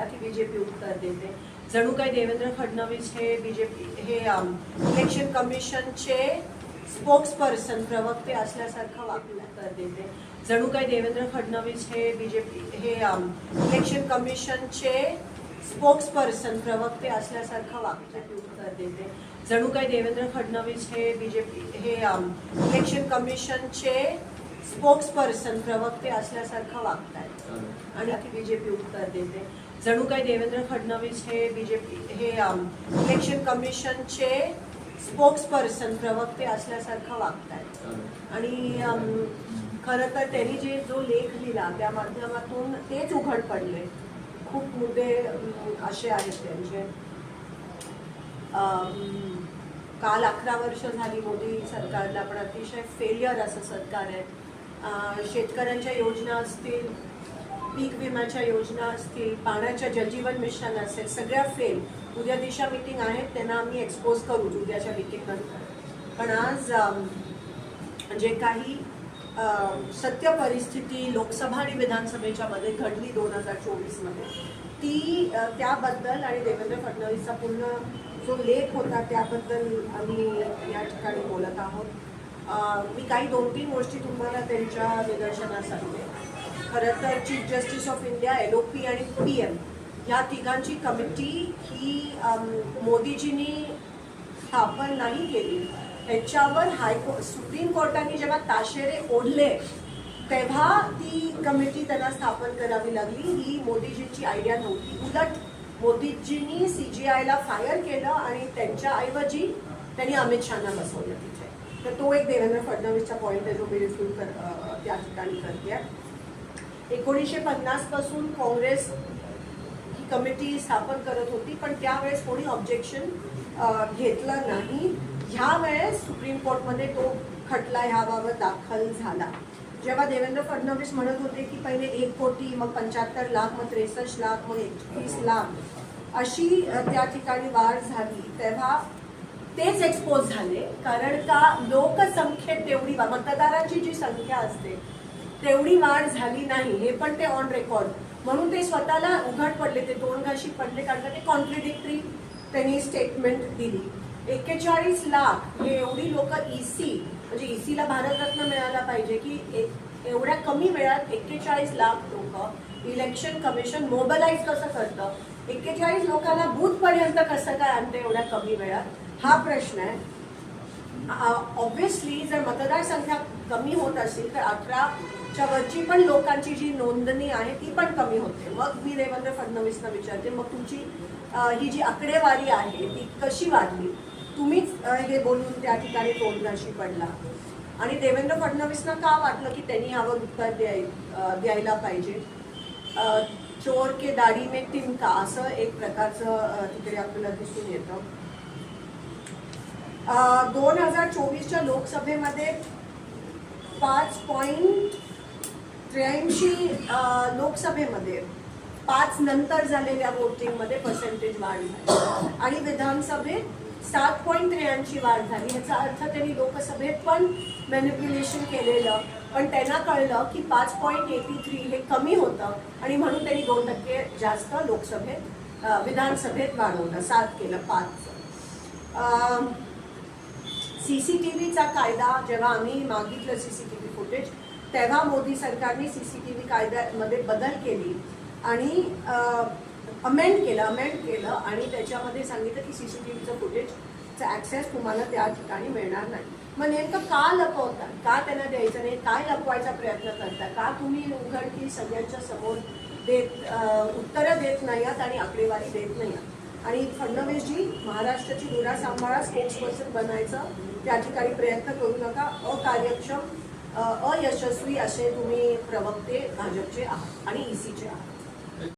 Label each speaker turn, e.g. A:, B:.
A: की बीजेपी उत्तर देते. जणू काही देवेंद्र फडणवीस हे बीजेपी हे इलेक्शन कमिशनचे स्पोक्स पर्सन प्रवक्ते असल्यासारखं वागलं उत्तर देते. जणू काही देवेंद्र फडणवीस हे बीजेपी हे इलेक्शन कमिशनचे स्पोक्स पर्सन प्रवक्ते असल्यासारखं वागतं उत्तर देते. जणू काही देवेंद्र फडणवीस हे बीजेपी हे इलेक्शन कमिशनचे स्पोक्स पर्सन प्रवक्ते असल्यासारखं वागतायत आणि की बीजेपी उत्तर देते. जणू काय देवेंद्र फडणवीस हे बीजेपी हे इलेक्शन कमिशनचे स्पोक्स पर्सन प्रवक्ते असल्यासारखं वागतायत. आणि खरं तर त्यांनी जे जो लेख लिहिला त्या माध्यमातून तेच उघड पडले. खूप मुद्दे असे आहेत त्यांचे. काल अकरा वर्ष झाली मोदी सरकारला पण अतिशय फेलियर असं सरकार आहे. शेतकऱ्यांच्या योजना असतील पीक विम्याच्या योजना असतील पाण्याच्या जलजीवन मिशन असेल सगळ्या फेल उद्या दिशा मिटिंग आहेत त्यांना आम्ही एक्सपोज करू उद्याच्या मिटिंगनंतर पण आज जे काही सत्य परिस्थिती लोकसभा आणि विधानसभेच्या मध्ये घडली दोन हजार चोवीसमध्ये ती त्याबद्दल आणि देवेंद्र फडणवीसचा पूर्ण जो लेख होता त्याबद्दल आम्ही या ठिकाणी बोलत आहोत. मी काही दोन तीन गोष्टी तुम्हाला त्यांच्या निदर्शनासाठी खरं तर chief justice of India L O P आणि पी एम ह्या तिघांची कमिटी ही मोदीजींनी स्थापन नाही केली. ह्याच्यावर हायको सुप्रीम कोर्टाने जेव्हा ताशेरे ओढले तेव्हा ती कमिटी त्यांना स्थापन करावी लागली. ही मोदीजींची आयडिया नव्हती. उलट मोदीजींनी सी जी आयला फायर केलं आणि त्यांच्या ऐवजी त्यांनी अमित शहाना बसवलं तिथे. तर तो एक देवेंद्र फडणवीसचा पॉईंट आहे जो मी रिफ्यूज कर त्या ठिकाणी करते एकोणीसशे पन्नासपासून काँग्रेस ही कमिटी स्थापन करत होती पण त्यावेळेस कोणी ऑब्जेक्शन घेतलं नाही. ह्या वेळेस सुप्रीम कोर्टमध्ये तो खटला ह्याबाबत दाखल झाला. जेव्हा देवेंद्र फडणवीस म्हणत होते की पहिले एक कोटी मग पंच्याहत्तर लाख मग त्रेसष्ट लाख मग एकवीस लाख अशी त्या ठिकाणी वाढ झाली. तेव्हा तेच एक्सपोज झाले. कारण का लोकसंख्येत तेवढी मतदारांची जी संख्या असते तेवढी वाढ झाली नाही हे पण ते ऑन रेकॉर्ड म्हणून ते स्वतःला उघड पडले ते दोन घाशी पडले कारण ते कॉन्ट्रडिक्टरी त्यांनी स्टेटमेंट दिली. एक्केचाळीस लाख हे एवढी लोक ईसी म्हणजे ईसीला भारतरत्न मिळायला पाहिजे की एवढ्या कमी वेळात एक्केचाळीस लाख लोक इलेक्शन कमिशन मोबलाईज कसं करतं? एक्केचाळीस लोकांना बूथपर्यंत कसं काय आणतं एवढ्या कमी वेळात? हा प्रश्न आहे. ऑब्व्हियसली जर मतदार संख्या कमी होत असेल तर अठराच्या वरची पण लोकांची जी नोंदणी आहे ती पण कमी होते. मग मी देवेंद्र फडणवीसना विचारते मग तुमची ही जी आकडेवारी आहे ती कशी वाढली? तुम्हीच हे बोलून त्या ठिकाणी तोडण्याशी पडला. आणि देवेंद्र फडणवीसना का वाटलं की त्यांनी यावर उत्तर द्याय द्यायला पाहिजे? चोर के दाढी में तिनका असं एक प्रकारचं तिकडे आपल्याला दिसून येतं. दोन हजार चोवीसच्या लोकसभेमध्ये पाच पॉईंट त्र्याऐंशी लोकसभेमध्ये पाच नंतर झालेल्या वोटिंगमध्ये पर्सेंटेज वाढ झाली. आणि विधानसभेत सात पॉईंट त्र्याऐंशी वाढ झाली. याचा अर्थ त्यांनी लोकसभेत पण मॅन्युप्युलेशन केलेलं. पण त्यांना कळलं की पाच पॉईंट एटी थ्री हे कमी होतं आणि म्हणून त्यांनी दोन टक्के जास्त लोकसभेत विधानसभेत वाढवलं. सात केलं पाच. सी सी टी व्हीचा कायदा जेव्हा आम्ही मागितलं C C T V footage तेव्हा मोदी सरकारने सी सी टी व्ही कायद्यामध्ये बदल केली आणि अमेंड केलं अमेंड केलं आणि त्याच्यामध्ये सांगितलं की सी सी टी व्हीचं फुटेजचा ॲक्सेस तुम्हाला त्या ठिकाणी मिळणार नाही. मग नेमकं का लपवता का त्यांना द्यायचं नाही? काय लपवायचा प्रयत्न करता का तुम्ही उघडकी सगळ्यांच्या समोर देत उत्तरं देत नाही आहात आणि आकडेवारी देत नाही आहात आणि फडणवीसजी महाराष्ट्राची धुरा सांभाळा स्पोक्सपर्सन बनायचं. त्या ठिकाणी प्रयत्न करू नका. अकार्यक्षम अयशस्वी असे तुम्ही प्रवक्ते भाजपचे आहात आणि ईसीचे आहात.